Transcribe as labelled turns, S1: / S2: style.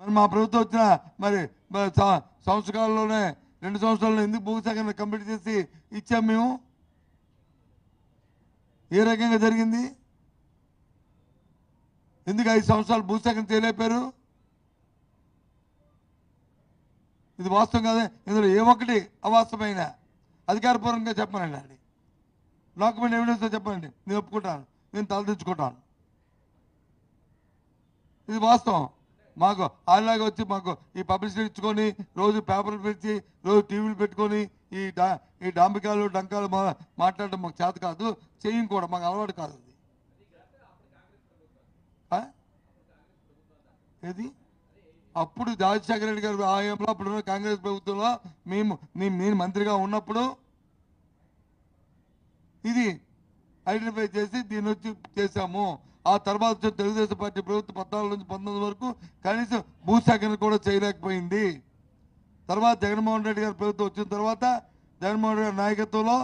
S1: మరి మా ప్రభుత్వం వచ్చిన మరి సంవత్సరాల్లోనే రెండు సంవత్సరాల్లో ఎందుకు భూసేకరణ కంప్లీట్ చేసి ఇచ్చాం మేము? ఏ రకంగా జరిగింది? ఎందుకు ఐదు సంవత్సరాలు భూసేకరణ చేయలేపారు ఇది వాస్తవం కాదే ఇందులో ఏ ఒక్కటి అవాస్తవమైన అధికారపూర్వకంగా చెప్పనండి అది. డాక్యుమెంట్ ఎవిడెన్స్తో చెప్పండి నేను ఒప్పుకుంటాను. నేను తలదించుకుంటాను ఇది వాస్తవం. మాకు అలాగే వచ్చి మాకు ఈ పబ్లిసిటీ ఇచ్చుకొని రోజు పేపర్లు పెట్టి రోజు టీవీలు పెట్టుకొని ఈ డా ఈ డాంబికాలు డంకాలు మా- మాట్లాడడం మాకు చేత కాదు చేయం కూడా మాకు అలవాటు కాదు అది. ఏది? అప్పుడు రాజశేఖర రెడ్డి గారు ఆయంలో అప్పుడు కాంగ్రెస్ ప్రభుత్వంలో మేము నేను మంత్రిగా ఉన్నప్పుడు ఇది ఐడెంటిఫై చేసి దీన్ని వచ్చి చేశాము. ఆ తర్వాత తెలుగుదేశం పార్టీ ప్రభుత్వం పద్నాలుగు నుంచి పంతొమ్మిది వరకు కనీసం భూసేకరణ కూడా చేయలేకపోయింది. తర్వాత జగన్మోహన్ రెడ్డి గారి ప్రభుత్వం వచ్చిన తర్వాత జగన్మోహన్ రెడ్డి గారి నాయకత్వంలో